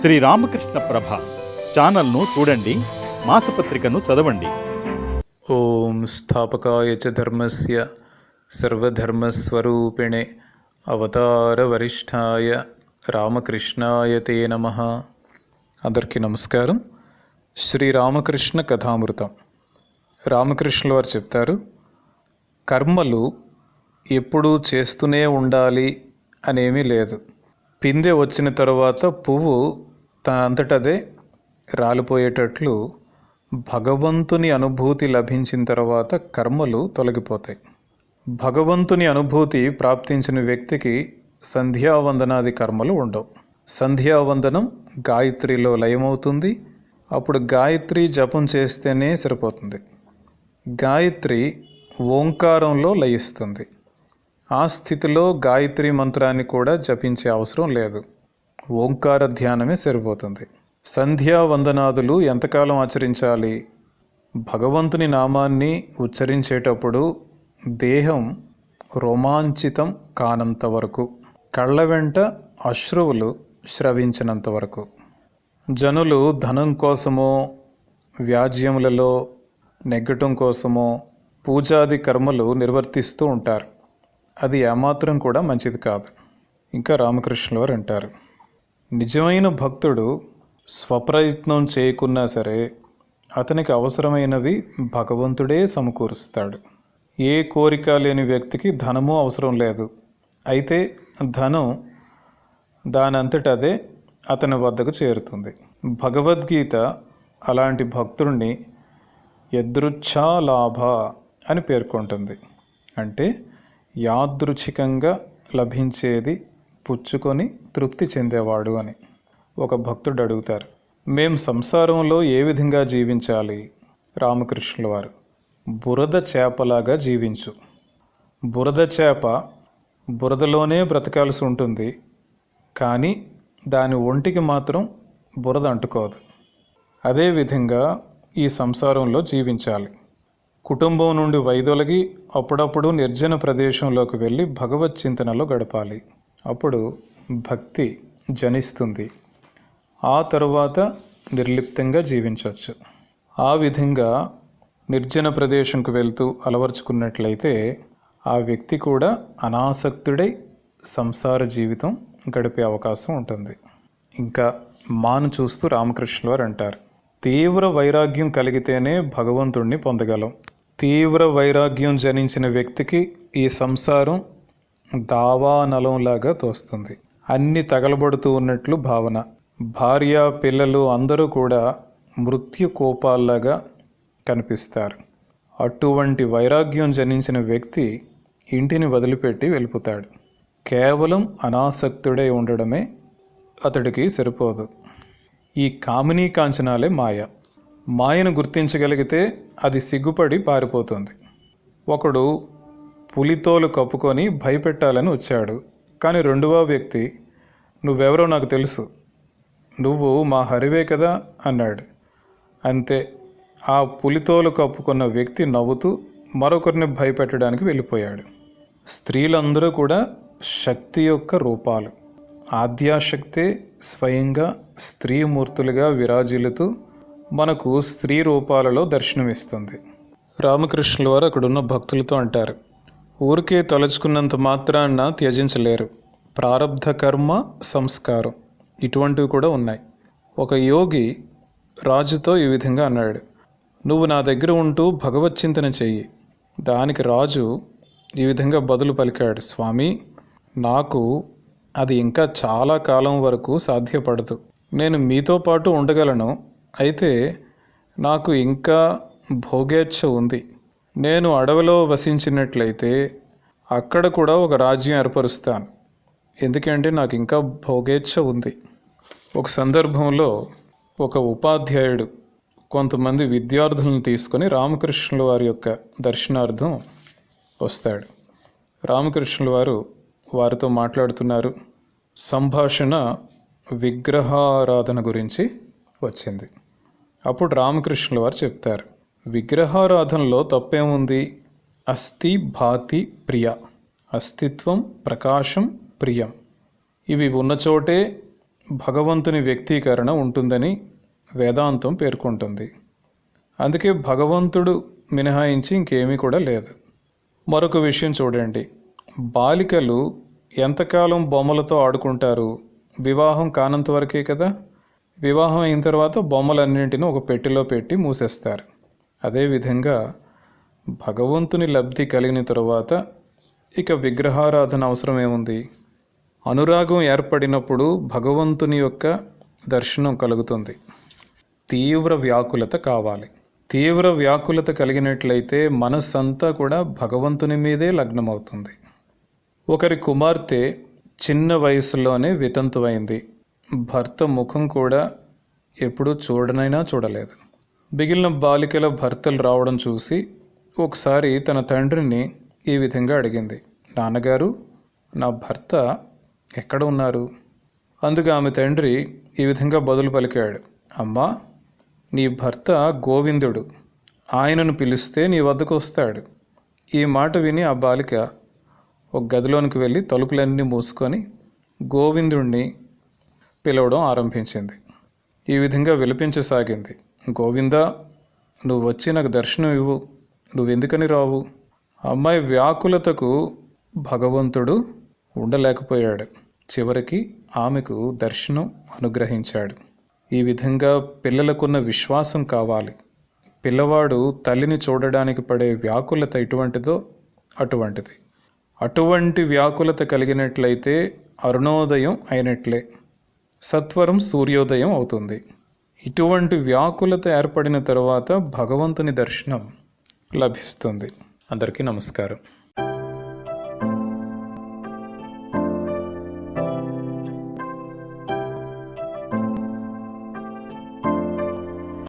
శ్రీ రామకృష్ణ ప్రభ ఛానల్ను చూడండి మాసపత్రికను చదవండి. ఓం స్థాపకాయ చ ధర్మస్య సర్వధర్మస్వరూపిణే అవతారవరిష్ఠాయ రామకృష్ణాయ తే నమ. అందరికీ నమస్కారం. శ్రీ రామకృష్ణ కథామృతం. రామకృష్ణుల వారు చెప్తారు కర్మలు ఎప్పుడూ చేస్తూనే ఉండాలి అనేమీ లేదు. పిందె వచ్చిన తరువాత పువ్వు తన అంతటదే రాలిపోయేటట్లు భగవంతుని అనుభూతి లభించిన తర్వాత కర్మలు తొలగిపోతాయి. భగవంతుని అనుభూతి ప్రాప్తించిన వ్యక్తికి సంధ్యావందనాది కర్మలు ఉండవు. సంధ్యావందనం గాయత్రిలో లయమవుతుంది. అప్పుడు గాయత్రి జపం చేస్తేనే సరిపోతుంది. గాయత్రి ఓంకారంలో లయిస్తుంది. ఆ స్థితిలో గాయత్రి మంత్రాన్ని కూడా జపించే అవసరం లేదు. ఓంకార ధ్యానమే సరిపోతుంది. సంధ్యా వందనాదులు ఎంతకాలం ఆచరించాలి? భగవంతుని నామాన్ని ఉచ్చరించేటప్పుడు దేహం రోమాంచితం కానంత వరకు కళ్ళ వెంట అశ్రువులు స్రవించినంత వరకు. జనులు ధనం కోసమో వ్యాజ్యములలో నెగ్గటం కోసమో పూజాది కర్మలు నిర్వర్తిస్తూ ఉంటారు. అది ఏమాత్రం కూడా మంచిది కాదు. ఇంకా రామకృష్ణుల వారు అంటారు నిజమైన భక్తుడు స్వప్రయత్నం చేయకున్నా సరే అతనికి అవసరమైనవి భగవంతుడే సమకూరుస్తాడు. ఏ కోరిక లేని వ్యక్తికి ధనము అవసరం లేదు. అయితే ధనం దానంతట అదే అతని వద్దకు చేరుతుంది. భగవద్గీత అలాంటి భక్తుడిని యదృచ్ఛాలాభ అని పేర్కొంటుంది. అంటే యాదృచ్ఛికంగా లభించేది పుచ్చుకొని తృప్తి చెందేవాడు అని ఒక భక్తుడు అడుగుతారు. మేం సంసారంలో ఏ విధంగా జీవించాలి? రామకృష్ణుల వారు. బురద చేపలాగా జీవించు. బురద చేప బురదలోనే బ్రతకాల్సి ఉంటుంది కానీ దాని ఒంటికి మాత్రం బురద అంటుకోదు. అదేవిధంగా ఈ సంసారంలో జీవించాలి. కుటుంబం నుండి వైదొలగి అప్పుడప్పుడు నిర్జన ప్రదేశంలోకి వెళ్ళి భగవత్ చింతనలో గడపాలి. అప్పుడు భక్తి జనిస్తుంది. ఆ తరువాత నిర్లిప్తంగా జీవించవచ్చు ఆ విధంగా నిర్జన ప్రదేశంకు వెళ్తూ అలవర్చుకున్నట్లయితే ఆ వ్యక్తి కూడా అనాసక్తుడై సంసార జీవితం గడిపే అవకాశం ఉంటుంది. ఇంకా మాను చూస్తూ రామకృష్ణుల వారు అంటారు తీవ్ర వైరాగ్యం కలిగితేనే భగవంతుణ్ణి పొందగలం. తీవ్ర వైరాగ్యం జనించిన వ్యక్తికి ఈ సంసారం దావానలంలాగా తోస్తుంది. అన్ని తగలబడుతూ ఉన్నట్లు భావన. భార్య పిల్లలు అందరూ కూడా మృత్యు కోపాల్లాగా కనిపిస్తారు. అటువంటి వైరాగ్యం జనించిన వ్యక్తి ఇంటిని వదిలిపెట్టి వెళ్ళిపోతాడు. కేవలం అనాసక్తుడై ఉండడమే అతడికి సరిపోదు. ఈ కామినీ కాంచనాలే మాయ. మాయను గుర్తించగలిగితే అది సిగ్గుపడి పారిపోతుంది. ఒకడు పులితోలు కప్పుకొని భయపెట్టాలని వచ్చాడు. కానీ రెండవ వ్యక్తి నువ్వెవరో నాకు తెలుసు. నువ్వు మా హరివే కదా అన్నాడు. అంతే. ఆ పులితోలు కప్పుకున్న వ్యక్తి నవ్వుతూ మరొకరిని భయపెట్టడానికి వెళ్ళిపోయాడు. స్త్రీలందరూ కూడా శక్తి యొక్క రూపాలు. ఆద్యాశక్తే స్వయంగా స్త్రీమూర్తులుగా విరాజిల్లుతూ మనకు స్త్రీ రూపాలలో దర్శనమిస్తుంది. రామకృష్ణుల వారు అక్కడున్న భక్తులతో అంటారు ఊరికే తలుచుకున్నంత మాత్రాన త్యజించలేరు. ప్రారబ్ధ కర్మ సంస్కారం ఇటువంటివి కూడా ఉన్నాయి. ఒక యోగి రాజుతో ఈ విధంగా అన్నాడు నువ్వు నా దగ్గర ఉంటూ భగవత్ చింతన చెయ్యి. దానికి రాజు ఈ విధంగా బదులు పలికాడు స్వామి నాకు అది ఇంకా చాలా కాలం వరకు సాధ్యపడదు. నేను మీతో పాటు ఉండగలను. అయితే నాకు ఇంకా భోగేచ్ఛ ఉంది. నేను అడవిలో వసించినట్లయితే అక్కడ కూడా ఒక రాజ్యం ఏర్పరుస్తాను. ఎందుకంటే నాకు ఇంకా భోగేచ్ఛ ఉంది. ఒక సందర్భంలో ఒక ఉపాధ్యాయుడు కొంతమంది విద్యార్థులను తీసుకొని రామకృష్ణుల వారి యొక్క దర్శనార్థం వస్తాడు. రామకృష్ణుల వారు వారితో మాట్లాడుతున్నారు. సంభాషణ విగ్రహారాధన గురించి వచ్చింది. అప్పుడు రామకృష్ణుల వారు చెప్తారు విగ్రహారాధనలో తప్పేముంది? అస్థి భాతి ప్రియ అస్తిత్వం ప్రకాశం ప్రియం. ఇవి ఉన్న చోటే భగవంతుని వ్యక్తీకరణ ఉంటుందని వేదాంతం పేర్కొంటుంది. అందుకే భగవంతుడు మినహాయించి ఇంకేమీ కూడా లేదు. మరొక విషయం చూడండి. బాలికలు ఎంతకాలం బొమ్మలతో ఆడుకుంటారు? వివాహం కానంత వరకే కదా? వివాహం అయిన తర్వాత బొమ్మలన్నింటినీ ఒక పెట్టెలో పెట్టి మూసేస్తారు. అదేవిధంగా భగవంతుని లబ్ధి కలిగిన తరువాత ఇక విగ్రహారాధన అవసరం ఏముంది? అనురాగం ఏర్పడినప్పుడు భగవంతుని యొక్క దర్శనం కలుగుతుంది. తీవ్ర వ్యాకులత కావాలి. తీవ్ర వ్యాకులత కలిగినట్లయితే మనస్సంతా కూడా భగవంతుని మీదే లగ్నమవుతుంది. ఒకరి కుమార్తె చిన్న వయసులోనే వితంతువైంది. భర్త ముఖం కూడా ఎప్పుడూ చూడనైనా చూడలేదు. మిగిలిన బాలికల భర్తలు రావడం చూసి ఒకసారి తన తండ్రిని ఈ విధంగా అడిగింది. నాన్నగారు నా భర్త ఎక్కడ ఉన్నారు? అందుకు ఆమె తండ్రి ఈ విధంగా బదులు పలికాడు. అమ్మా నీ భర్త గోవిందుడు. ఆయనను పిలిస్తే నీ వద్దకు వస్తాడు. ఈ మాట విని ఆ బాలిక ఒక గదిలోనికి వెళ్ళి తలుపులన్నీ మూసుకొని గోవిందుణ్ణి పిలవడం ఆరంభించింది. ఈ విధంగా విలపించసాగింది. గోవిందా నువ్వు వచ్చి నాకు దర్శనం ఇవ్వు నువ్వెందుకని రావు? అమ్మాయి వ్యాకులతకు భగవంతుడు ఉండలేకపోయాడు. చివరికి ఆమెకు దర్శనం అనుగ్రహించాడు. ఈ విధంగా పిల్లలకున్న విశ్వాసం కావాలి. పిల్లవాడు తల్లిని చూడడానికి పడే వ్యాకులత ఎటువంటిదో అటువంటిది. అటువంటి వ్యాకులత కలిగినట్లయితే అరుణోదయం అయినట్లే. సత్వరం సూర్యోదయం అవుతుంది. ఇటువంటి వ్యాకులత ఏర్పడిన తర్వాత భగవంతుని దర్శనం లభిస్తుంది. అందరికీ నమస్కారం.